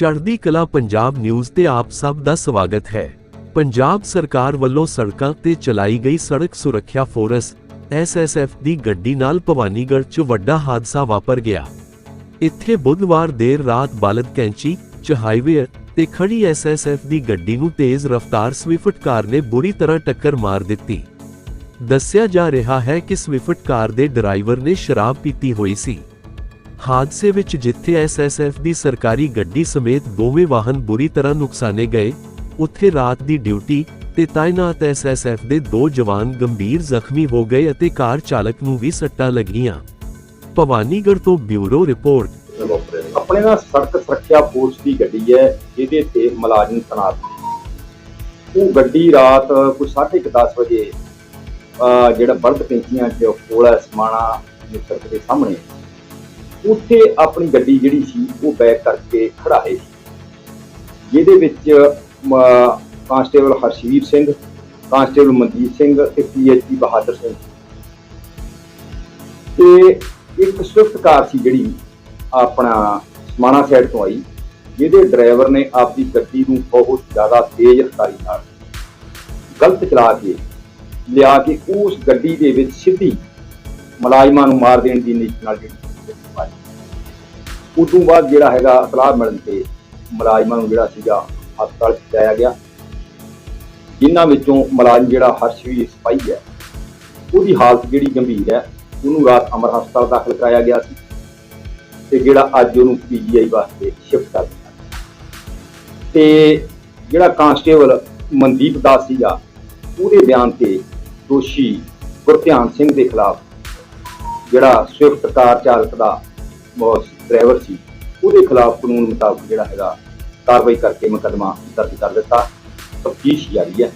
ਚੜ੍ਹਦੀ ਕਲਾ ਪੰਜਾਬ ਨਿਊਜ਼ ਤੇ ਆਪ ਸਭ ਦਾ ਸਵਾਗਤ ਹੈ। ਪੰਜਾਬ ਸਰਕਾਰ ਵੱਲੋਂ ਸੜਕਾਂ ਤੇ ਚਲਾਈ ਗਈ ਸੜਕ ਸੁਰੱਖਿਆ ਫੋਰਸ ਐਸਐਸਐਫ ਦੀ ਗੱਡੀ ਨਾਲ ਭਵਾਨੀਗੜ੍ਹ 'ਚ ਵੱਡਾ ਹਾਦਸਾ ਵਾਪਰ ਗਿਆ। ਇੱਥੇ ਬੁੱਧਵਾਰ ਦੇਰ ਰਾਤ ਬਾਲਦ ਕੈਂਚੀ, ਚ ਹਾਈਵੇ ਤੇ ਖੜੀ ਐਸਐਸਐਫ ਦੀ ਗੱਡੀ ਨੂੰ ਤੇਜ਼ ਰਫ਼ਤਾਰ ਸਵਿਫਟ ਕਾਰ ਨੇ ਬੁਰੀ ਤਰ੍ਹਾਂ ਟੱਕਰ ਮਾਰ ਦਿੱਤੀ। ਦੱਸਿਆ ਜਾ ਰਿਹਾ ਹੈ ਕਿ ਸਵਿਫਟ ਕਾਰ ਦੇ ਡਰਾਈਵਰ ਨੇ ਸ਼ਰਾਬ ਪੀਤੀ ਹੋਈ ਸੀ। ਹਾਦਸੇ ਵਿੱਚ ਜਿੱਥੇ ਐਸਐਸਐਫ ਦੀ ਸਰਕਾਰੀ ਗੱਡੀ ਸਮੇਤ ਦੋਵੇਂ ਵਾਹਨ ਬੁਰੀ ਤਰ੍ਹਾਂ ਨੁਕਸਾਨੇ ਗਏ, ਉੱਥੇ ਰਾਤ ਦੀ ਡਿਊਟੀ ਤੇ ਤਾਇਨਾਤ ਐਸਐਸਐਫ ਦੇ ਦੋ ਜਵਾਨ ਗੰਭੀਰ ਜ਼ਖਮੀ ਹੋ ਗਏ ਅਤੇ ਕਾਰ ਚਾਲਕ ਨੂੰ ਵੀ ਸੱਟਾਂ ਲੱਗੀਆਂ। ਭਵਾਨੀਗੜ੍ਹ ਤੋਂ ਬਿਊਰੋ ਰਿਪੋਰਟ। ਆਪਣੇ ਨਾਲ ਸੜਕ ਸੁਰੱਖਿਆ ਫੋਰਸ ਦੀ ਗੱਡੀ ਹੈ, ਜਿਹਦੇ ਤੇ ਮੁਲਾਜ਼ਮ ਤਨਾਤ ਉਹ ਗੱਡੀ ਰਾਤ ਕੋਈ 10:30 ਵਜੇ, ਅਹ ਜਿਹੜਾ ਬਲਦ ਪੈਂਚੀਆਂ ਚ ਕੋਲ ਹੈ ਸਮਾਣਾ ਸੜਕ ਦੇ ਸਾਹਮਣੇ। ਉੱਥੇ ਆਪਣੀ ਗੱਡੀ ਜਿਹੜੀ ਸੀ, ਉਹ ਬੈਕ ਕਰਕੇ ਖੜਾਏ ਸੀ। ਜਿਹਦੇ ਵਿੱਚ ਕਾਂਸਟੇਬਲ ਹਰਸ਼ਵੀਰ ਸਿੰਘ, ਕਾਂਸਟੇਬਲ ਮਨਜੀਤ ਸਿੰਘ ਤੇ ਪੀਐਚਪੀ ਬਹਾਦਰ ਸਿੰਘ। ਤੇ ਇੱਕ ਸਵਿਫਟ ਕਾਰ ਸੀ ਜਿਹੜੀ ਆਪਣਾ ਸਮਾਣਾ ਸਾਈਡ ਤੋਂ ਆਈ, ਜਿਹਦੇ ਡਰਾਈਵਰ ਨੇ ਆਪਦੀ ਗੱਡੀ ਨੂੰ ਬਹੁਤ ਜ਼ਿਆਦਾ ਤੇਜ਼ ਰਫ਼ਤਾਰੀ ਨਾਲ ਗਲਤ ਚਲਾ ਕੇ, ਲਿਆ ਕੇ ਉਸ ਗੱਡੀ ਦੇ ਵਿੱਚ ਸਿੱਧੀ ਮੁਲਾਜ਼ਮਾਂ ਨੂੰ ਮਾਰ ਦੇਣ ਦੀ ਨੀਤ ਨਾਲ ਜਿਹੜੀ ਉਸ ਤੋਂ ਬਾਅਦ ਜਿਹੜਾ ਹੈਗਾ ਸਲਾਹ ਮਿਲਣ ਤੇ ਮੁਲਾਜ਼ਮਾਂ ਨੂੰ ਜਿਹੜਾ ਸੀਗਾ ਹਸਪਤਾਲ ਪਹੁੰਚਾਇਆ ਗਿਆ। ਜਿਨ੍ਹਾਂ ਵਿੱਚੋਂ ਮੁਲਾਜ਼ਮ ਜਿਹੜਾ ਹਰਸ਼ਵੀਰ ਸਿਪਾਹੀ ਹੈ, ਉਹਦੀ ਹਾਲਤ ਜਿਹੜੀ ਗੰਭੀਰ ਹੈ, ਉਹਨੂੰ ਰਾਤ ਅਮਰ ਹਸਪਤਾਲ ਦਾਖਲ ਕਰਾਇਆ ਗਿਆ ਸੀ ਤੇ ਜਿਹੜਾ ਅੱਜ ਉਹਨੂੰ ਪੀਜੀਆਈ ਵਾਸਤੇ ਸ਼ਿਫਟ ਕਰ ਦਿੱਤਾ। ਤੇ ਜਿਹੜਾ ਕਾਂਸਟੇਬਲ ਮਨਦੀਪ ਦਾਸ ਸੀਗਾ, ਉਹਦੇ ਬਿਆਨ ਤੇ ਦੋਸ਼ੀ ਗੁਰਧਿਆਨ ਸਿੰਘ ਦੇ ਖਿਲਾਫ ਜਿਹੜਾ ਸਵਿਫਟ ਕਾਰ ਚਾਲਕ ਦਾ ਡਰਾਈਵਰ ਸੀ। ਉਹਦੇ ਖਿਲਾਫ ਕਾਨੂੰਨ ਮੁਤਾਬਕ ਜਿਹੜਾ ਹੈਗਾ ਕਾਰਵਾਈ ਕਰਕੇ ਮੁਕੱਦਮਾ ਦਰਜ ਕਰ ਦਿੱਤਾ। ਤਫਤੀਸ਼ ਜਾਰੀ ਹੈ।